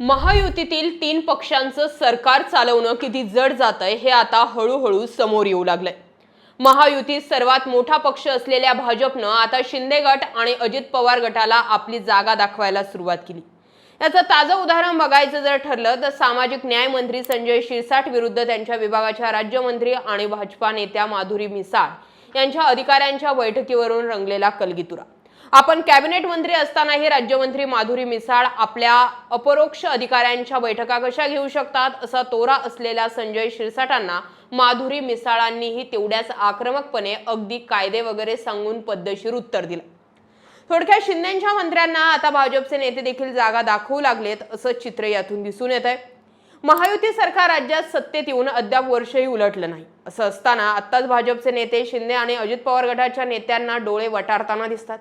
महायुतीतील तीन पक्षांचं सरकार चालवणं किती जड जात आहे हे आता हळूहळू समोर येऊ लागलंय. महायुतीत सर्वात मोठा पक्ष असलेल्या भाजपनं आता शिंदे गट आणि अजित पवार गटाला आपली जागा दाखवायला सुरुवात केली. याचं ताजं उदाहरण बघायचं जर ठरलं तर सामाजिक न्याय मंत्री संजय शिरसाट विरुद्ध त्यांच्या विभागाच्या राज्यमंत्री आणि भाजपा नेत्या माधुरी मिसाळ यांच्या अधिकाऱ्यांच्या बैठकीवरून रंगलेला कलगीतुरा. आपण कॅबिनेट मंत्री असतानाही राज्यमंत्री माधुरी मिसाळ आपल्या अपरोक्ष अधिकाऱ्यांच्या बैठका कशा घेऊ शकतात असा तोरा असलेल्या संजय शिरसाटांना माधुरी मिसाळांनीही तेवढ्याच आक्रमकपणे अगदी कायदे वगैरे सांगून पद्धतशीर उत्तर दिलं. थोडक्यात शिंदेच्या मंत्र्यांना आता भाजपचे नेते देखील जागा दाखवू लागलेत असं चित्र यातून दिसून येत आहे महायुती सरकार राज्यात सत्तेत येऊन अद्याप वर्षही उलटलं नाही. असं असताना आत्ताच भाजपचे नेते शिंदे आणि अजित पवार गटाच्या नेत्यांना डोळे वटारताना दिसतात.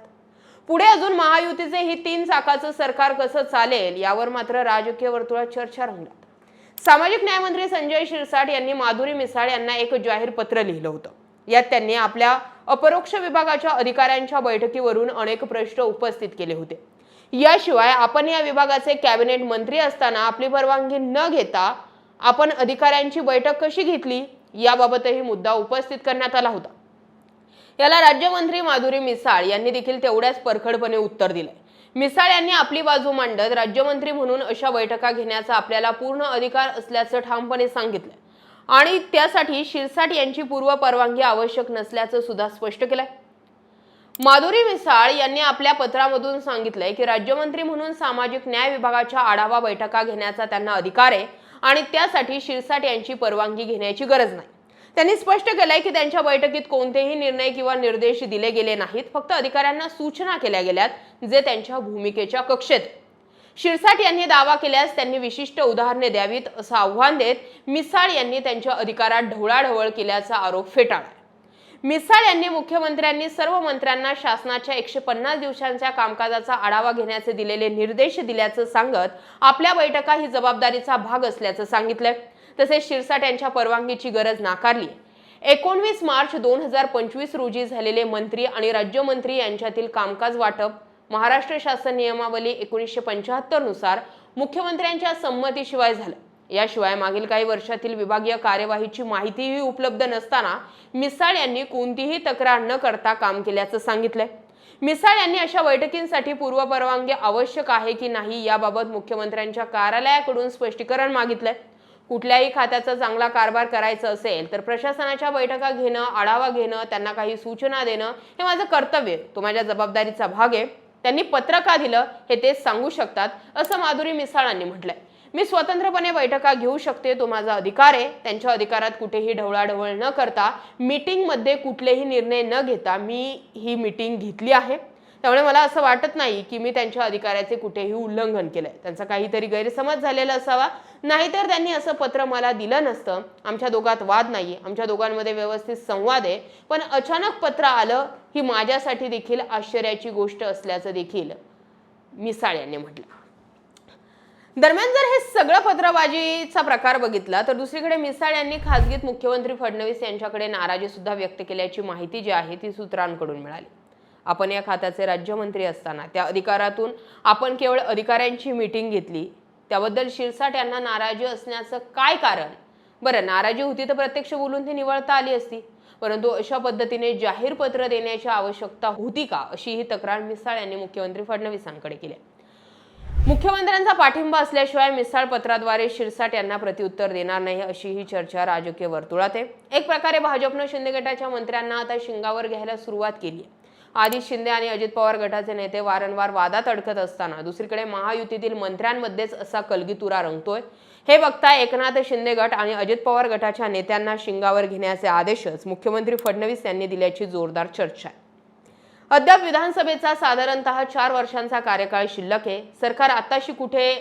पुढे अजून महायुतीचे ही तीन चाकाचं सरकार कसं चालेल यावर मात्र राजकीय वर्तुळात चर्चा रंगतात सामाजिक न्यायमंत्री संजय शिरसाट यांनी माधुरी मिसाळ यांना एक जाहीर पत्र लिहिलं होतं. यात त्यांनी आपल्या अपरोक्ष विभागाच्या अधिकाऱ्यांच्या बैठकीवरून अनेक प्रश्न उपस्थित केले होते. याशिवाय आपण या विभागाचे कॅबिनेट मंत्री असताना आपली परवानगी न घेता आपण अधिकाऱ्यांची बैठक कशी घेतली याबाबतही मुद्दा उपस्थित करण्यात आला होता. याला राज्यमंत्री माधुरी मिसाळ यांनी देखील तेवढ्याच परखडपणे उत्तर दिलंय. मिसाळ यांनी आपली बाजू मांडत राज्यमंत्री म्हणून अशा बैठका घेण्याचा आपल्याला पूर्ण अधिकार असल्याचं ठामपणे सांगितलंय. आणि त्यासाठी शिरसाट यांची पूर्व परवानगी आवश्यक नसल्याचं सुद्धा स्पष्ट केलंय. माधुरी मिसाळ यांनी आपल्या पत्रामधून सांगितलंय की राज्यमंत्री म्हणून सामाजिक न्याय विभागाच्या आढावा बैठका घेण्याचा त्यांना अधिकार आहे आणि त्यासाठी शिरसाट यांची परवानगी घेण्याची गरज नाही. त्यांनी स्पष्ट केलंय की त्यांच्या बैठकीत कोणतेही निर्णय किंवा निर्देश दिले गेले नाहीत. फक्त अधिकाऱ्यांना सूचना केल्या गेल्यात जे त्यांच्या भूमिकेच्या कक्षेत. शिरसाट यांनी दावा केल्यास त्यांनी विशिष्ट उदाहरणे द्यावीत असं आव्हान देत मिसाळ यांनी त्यांच्या अधिकारात ढवळाढवळ केल्याचा आरोप फेटाळला मिसाळ यांनी मुख्यमंत्र्यांनी सर्व मंत्र्यांना शासनाच्या एकशे पन्नास दिवसांच्या कामकाजाचा आढावा घेण्याचे दिलेले निर्देश दिल्याचं सांगत आपल्या बैठका ही जबाबदारीचा भाग असल्याचं सांगितलं तसेच शिरसाट यांच्या परवानगीची गरज नाकारली एकोणवीस मार्च दोन हजार पंचवीस रोजी झालेले मंत्री आणि राज्यमंत्री यांच्यातील कामकाज वाटप महाराष्ट्र शासन नियमावली एकोणीसशे पंच्याहत्तरनुसार मुख्यमंत्र्यांच्या संमतीशिवाय झालं. याशिवाय मागील काही वर्षातील विभागीय कार्यवाहीची माहितीही उपलब्ध नसताना मिसाळ यांनी कोणतीही तक्रार न करता काम केल्याचं सांगितलंय. मिसाळ यांनी अशा बैठकींसाठी पूर्वपरवानगी आवश्यक आहे की नाही याबाबत मुख्यमंत्र्यांच्या कार्यालयाकडून स्पष्टीकरण मागितलंय. कुठल्याही खात्याचा चांगला कारभार करायचा असेल तर प्रशासनाच्या बैठका घेणं आढावा घेणं त्यांना काही सूचना देणं हे माझं कर्तव्य तो माझ्या जबाबदारीचा भाग आहे. त्यांनी पत्र का दिलं हे ते सांगू शकतात असं माधुरी मिसाळांनी म्हटलंय. मी स्वतंत्रपणे बैठका घेऊ शकते तो माझा अधिकार आहे. त्यांच्या अधिकारात कुठेही ढवळाढवळ न करता मीटिंगमध्ये कुठलेही निर्णय न घेता मी ही मीटिंग घेतली आहे. त्यामुळे मला असं वाटत नाही की मी त्यांच्या अधिकाराचे कुठेही उल्लंघन केलंय. त्यांचा काहीतरी गैरसमज झालेला असावा. नाहीतर त्यांनी असं पत्र मला दिलं नसतं. आमच्या दोघात वाद नाही आमच्या दोघांमध्ये व्यवस्थित संवाद आहे. पण अचानक पत्र आलं ही माझ्यासाठी देखील आश्चर्याची गोष्ट असल्याचं देखील मिसाळ यांनी म्हटलं. दरम्यान जर हे सगळं पत्रबाजीचा प्रकार बघितला तर दुसरीकडे मिसाळ यांनी खासगीत मुख्यमंत्री फडणवीस यांच्याकडे नाराजी सुद्धा व्यक्त केल्याची माहिती जी आहे ती सूत्रांकडून मिळाली. आपण या खात्याचे राज्यमंत्री असताना. त्या अधिकारातून आपण केवळ अधिकाऱ्यांची मीटिंग घेतली. त्याबद्दल शिरसाट यांना नाराजी असण्याचं काय कारण? बरं नाराजी होती तर प्रत्यक्ष बोलून ती निवळता आली असती. परंतु अशा पद्धतीने जाहीर पत्र देण्याची आवश्यकता होती का? अशी ही तक्रार मिसाळ यांनी मुख्यमंत्री फडणवीसांकडे केली मुख्यमंत्र्यांचा पाठिंबा असल्याशिवाय मिसाळ पत्राद्वारे शिरसाट यांना प्रत्युत्तर देणार नाही अशी ही चर्चा राजकीय वर्तुळात आहे. एक प्रकारे भाजपनं शिंदे गटाच्या मंत्र्यांना आता शिंगावर घ्यायला सुरुवात केली आहे. आधी शिंदे आणि अजित पवार गटाचे नेते वारंवार वादात अडकत असताना दुसरीकडे महायुतीतील मंत्र्यांमध्येच असा कलगीतुरा रंगतोय. हे बघता एकनाथ शिंदे गट आणि अजित पवार गटाच्या नेत्यांना शिंगावर घेण्याचे आदेशच मुख्यमंत्री फडणवीस यांनी दिल्याची जोरदार चर्चा आहे. अद्याप विधानसभेचा साधारणतः चार वर्षांचा कार्यकाळ शिल्लक आहे. सरकार आताशी कुठे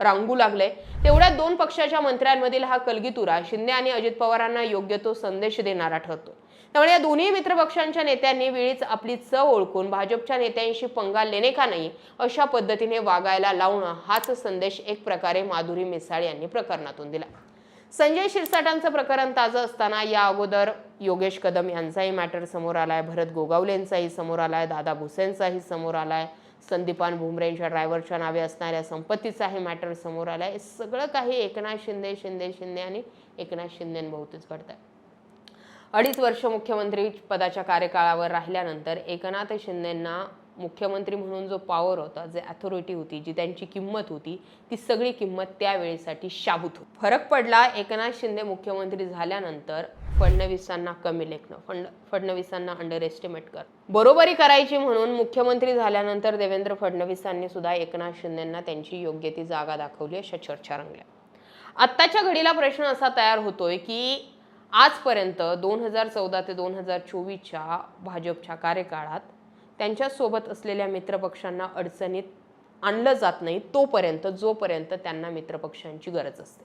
रांगू लागले तेवढ्या दोन पक्षाच्या मंत्र्यांमधील हा कलगीतुरा शिंदे आणि अजित पवारांना योग्य तो संदेश देणारा ठरतो त्यामुळे या दोन्ही मित्रपक्षांच्या नेत्यांनी वेळीच आपली चव ओळखून भाजपच्या नेत्यांशी पंगा लेणे का नाही अशा पद्धतीने वागायला लावणं हाच संदेश एक प्रकारे माधुरी मिसाळ यांनी प्रकरणातून दिला. संजय शिरसाटांचं प्रकरण ताजं असताना या अगोदर योगेश कदम यांचाही मॅटर समोर आलाय भरत गोगावलेंचाही समोर आलाय दादा भुसेंचाही समोर आलाय संदीपान भुमरेंच्या ड्रायव्हरच्या नावे असणाऱ्या संपत्तीचाही मॅटर समोर आलाय. सगळं काही एकनाथ शिंदे शिंदे शिंदे आणि एकनाथ शिंदेंभोवतीच घडत अडीच वर्ष मुख्यमंत्री पदाच्या कार्यकाळावर राहिल्यानंतर एकनाथ शिंदेंना मुख्यमंत्री म्हणून जो पॉवर होता जे अथॉरिटी होती जी त्यांची किंमत होती ती सगळी किंमत त्यावेळेसाठी शाबूत होती. फरक पडला एकनाथ शिंदे मुख्यमंत्री झाल्यानंतर फडणवीसांना कमी लेखणं फंड फडणवीसांना अंडर एस्टिमेट कर बरोबरी करायची म्हणून मुख्यमंत्री झाल्यानंतर देवेंद्र फडणवीसांनी सुद्धा एकनाथ शिंदेंना त्यांची योग्य ती जागा दाखवली अशा चर्चा रंगल्या. आत्ताच्या घडीला प्रश्न असा तयार होतोय की आजपर्यंत दोन हजार चौदा ते दोन हजार चोवीसच्या भाजपच्या कार्यकाळात त्यांच्यासोबत असलेल्या मित्रपक्षांना अडचणीत आणलं जात नाही तोपर्यंत जोपर्यंत त्यांना मित्रपक्षांची गरज असते.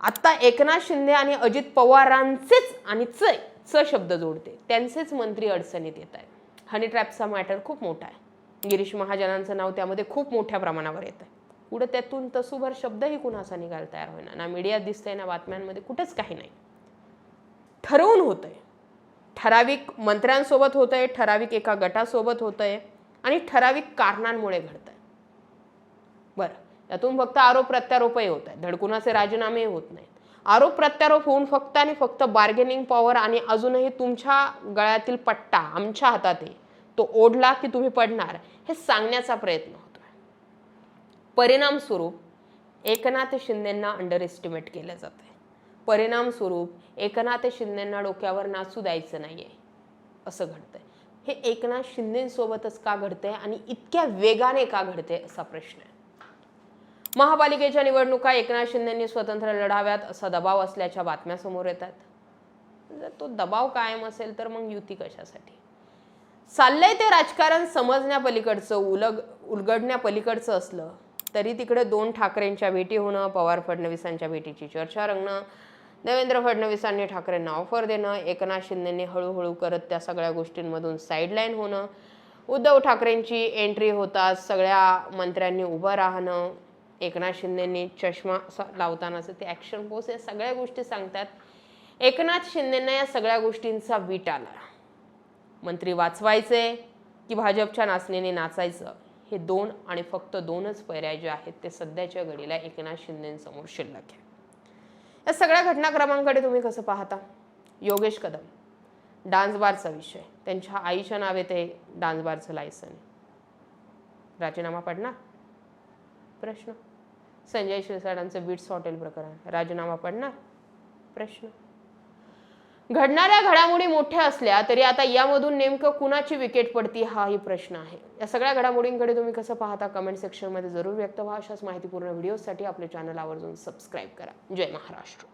आत्ता एकनाथ शिंदे आणि अजित पवारांचेच आणि च च शब्द जोडते. त्यांचेच मंत्री अडचणीत येत आहेत. हनी ट्रॅपचा मॅटर खूप मोठा आहे. गिरीश महाजनांचं नाव त्यामध्ये खूप मोठ्या प्रमाणावर येत आहे. पुढे त्यातून तसूभर शब्दही कुणाचा निघायला तयार होईना. ना मीडियात दिसतंय ना बातम्यांमध्ये कुठंच काही नाही. ठरवून होतंय. ठराविक मंत्र्यांसोबत होतंय ठराविक एका गटासोबत होतंय आणि ठराविक कारणांमुळे घडतंय. बरं यातून फक्त आरोप प्रत्यारोपही होत आहेत. धडकुनाचे राजीनामे होत नाहीत. आरोप प्रत्यारोप होऊन फक्त आणि फक्त बार्गेनिंग पॉवर आणि अजूनही तुमच्या गळ्यातील पट्टा आमच्या हातात आहे तो ओढला की तुम्ही पडणार हे सांगण्याचा प्रयत्न परिणामस्वरूप एकनाथ शिंदेंना अंडर एस्टिमेट केलं जातं आहे परिणामस्वरूप एकनाथ शिंदेंना डोक्यावर नाचू द्यायचं नाही आहे असं घडतं आहे हे एकनाथ शिंदेसोबतच का घडतंय आणि इतक्या वेगाने का घडते असा प्रश्न आहे. महापालिकेच्या निवडणुका एकनाथ शिंदेंनी स्वतंत्र लढाव्यात असा दबाव असल्याच्या बातम्या समोर येतात. जर तो दबाव कायम असेल तर मग युती कशासाठी? चाललंय ते राजकारण समजण्यापलीकडचं उलग उलगडण्यापलीकडचं असलं तरी तिकडे दोन ठाकरेंच्या भेटी होणं पवार फडणवीसांच्या भेटीची चर्चा रंगणं देवेंद्र फडणवीसांनी ठाकरेंना ऑफर देणं एकनाथ शिंदेंनी हळूहळू करत त्या सगळ्या गोष्टींमधून साईडलाईन होणं. उद्धव ठाकरेंची एंट्री होताच सगळ्या मंत्र्यांनी उभं राहणं एकनाथ शिंदेंनी चष्मा लावतानाच लावतानाचं ते ॲक्शन पोस्ट या सगळ्या गोष्टी सांगतात. एकनाथ शिंदेंना या सगळ्या गोष्टींचा वीट आला. मंत्री वाचवायचे की भाजपच्या नाचणीने नाचायचं? हे दोन आणि फक्त दोनच पर्याय जे आहेत ते सध्याच्या घडीला एकनाथ शिंदेसमोर शिल्लक आहे. या सगळ्या घटनाक्रमांकडे तुम्ही कसं पाहता? योगेश कदम डान्स बारचा विषय त्यांच्या आईच्या नावे ते डान्स बारचं लायसन. राजीनामा पडणार? प्रश्न. संजय शिरसाटांचं बीट्स हॉटेल प्रकरण राजीनामा पडणार? प्रश्न. घडणाऱ्या घडामोडी मोठ्या असल्या तरी आता यामधून नेमकं कुणाची विकेट पडती हाही प्रश्न आहे. या सगळ्या घडामोडींकडे तुम्ही कसं पाहता कमेंट सेक्शनमध्ये जरूर व्यक्त व्हा. अशाच माहितीपूर्ण व्हिडिओसाठी आपले चॅनल आवर्जून सबस्क्राईब करा. जय महाराष्ट्र.